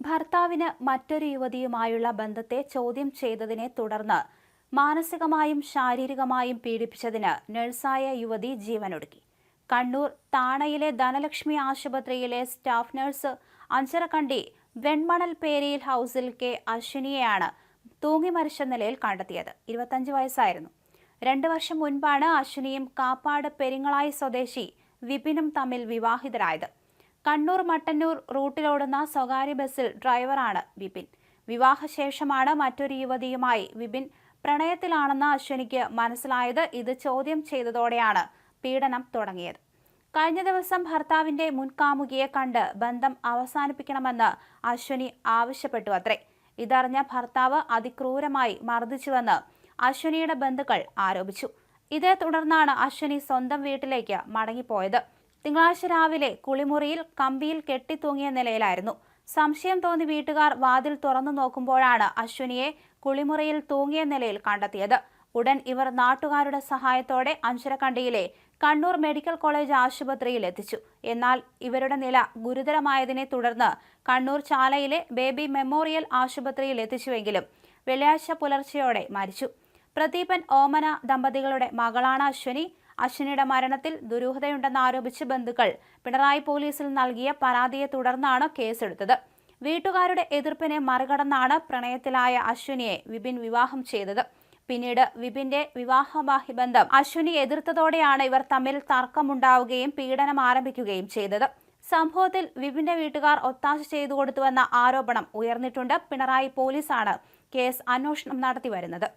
ഭർത്താവിന് മറ്റൊരു യുവതിയുമായുള്ള ബന്ധത്തെ ചോദ്യം ചെയ്തതിനെ തുടർന്ന് മാനസികമായും ശാരീരികമായും പീഡിപ്പിച്ചതിന് നഴ്സായ യുവതി ജീവനൊടുക്കി. കണ്ണൂർ താണയിലെ ധനലക്ഷ്മി ആശുപത്രിയിലെ സ്റ്റാഫ് നഴ്സ് അഞ്ചരക്കണ്ടി വെൺമണൽ പേരിയിൽ ഹൗസിൽ കെ അശ്വിനിയെയാണ് തൂങ്ങി മരിച്ച നിലയിൽ കണ്ടെത്തിയത്. ഇരുപത്തഞ്ച് വയസ്സായിരുന്നു. രണ്ട് വർഷം മുൻപാണ് അശ്വിനിയും കാപ്പാട് പെരിങ്ങളായി സ്വദേശി വിപിനും തമ്മിൽ വിവാഹിതരായത്. കണ്ണൂർ മട്ടന്നൂർ റൂട്ടിലോടുന്ന സ്വകാര്യ ബസ്സിൽ ഡ്രൈവറാണ് വിപിൻ. വിവാഹശേഷമാണ് മറ്റൊരു യുവതിയുമായി വിപിൻ പ്രണയത്തിലാണെന്ന് അശ്വനിക്ക് മനസ്സിലായത് ഇത് ചോദ്യം ചെയ്തതോടെയാണ് പീഡനം തുടങ്ങിയത്. കഴിഞ്ഞ ദിവസം ഭർത്താവിന്റെ മുൻകാമുകിയെ കണ്ട് ബന്ധം അവസാനിപ്പിക്കണമെന്ന് അശ്വനി ആവശ്യപ്പെട്ടു അത്രേ. ഇതറിഞ്ഞ ഭർത്താവ് അതിക്രൂരമായി മർദ്ദിച്ചുവെന്ന് അശ്വിനിയുടെ ബന്ധുക്കൾ ആരോപിച്ചു. ഇതേ തുടർന്നാണ് അശ്വനി സ്വന്തം വീട്ടിലേക്ക് മടങ്ങിപ്പോയത്. തിങ്കളാഴ്ച രാവിലെ കുളിമുറിയിൽ കമ്പിയിൽ കെട്ടിത്തൂങ്ങിയ നിലയിലായിരുന്നു. സംശയം തോന്നി വീട്ടുകാർ വാതിൽ തുറന്നു നോക്കുമ്പോഴാണ് അശ്വിനിയെ കുളിമുറിയിൽ തൂങ്ങിയ നിലയിൽ കണ്ടെത്തിയത്. ഉടൻ ഇവർ നാട്ടുകാരുടെ സഹായത്തോടെ അഞ്ചരക്കണ്ടിയിലെ കണ്ണൂർ മെഡിക്കൽ കോളേജ് ആശുപത്രിയിൽ എത്തിച്ചു. എന്നാൽ ഇവരുടെ നില ഗുരുതരമായതിനെ തുടർന്ന് കണ്ണൂർ ചാലയിലെ ബേബി മെമ്മോറിയൽ ആശുപത്രിയിൽ എത്തിച്ചുവെങ്കിലും വെള്ളിയാഴ്ച പുലർച്ചെയോടെ മരിച്ചു. പ്രദീപൻ ഓമന ദമ്പതികളുടെ മകളാണ് അശ്വനി. അശ്വിനിയുടെ മരണത്തിൽ ദുരൂഹതയുണ്ടെന്ന് ആരോപിച്ച് ബന്ധുക്കൾ പിണറായി പോലീസിൽ നൽകിയ പരാതിയെ തുടർന്നാണ് കേസെടുത്തത്. വീട്ടുകാരുടെ എതിർപ്പിനെ മറികടന്നാണ് പ്രണയത്തിലായ അശ്വിനിയെ വിപിൻ വിവാഹം ചെയ്തത്. പിന്നീട് വിപിന്റെ വിവാഹബാഹ്യ ബന്ധം അശ്വിനി എതിർത്തതോടെയാണ് ഇവർ തമ്മിൽ തർക്കമുണ്ടാവുകയും പീഡനം ആരംഭിക്കുകയും ചെയ്തത്. സംഭവത്തിൽ വിപിന്റെ വീട്ടുകാർ ഒത്താശ ചെയ്തു കൊടുത്തുവെന്ന ആരോപണം ഉയർന്നിട്ടുണ്ട്. പിണറായി പോലീസാണ് കേസ് അന്വേഷണം നടത്തി വരുന്നത്.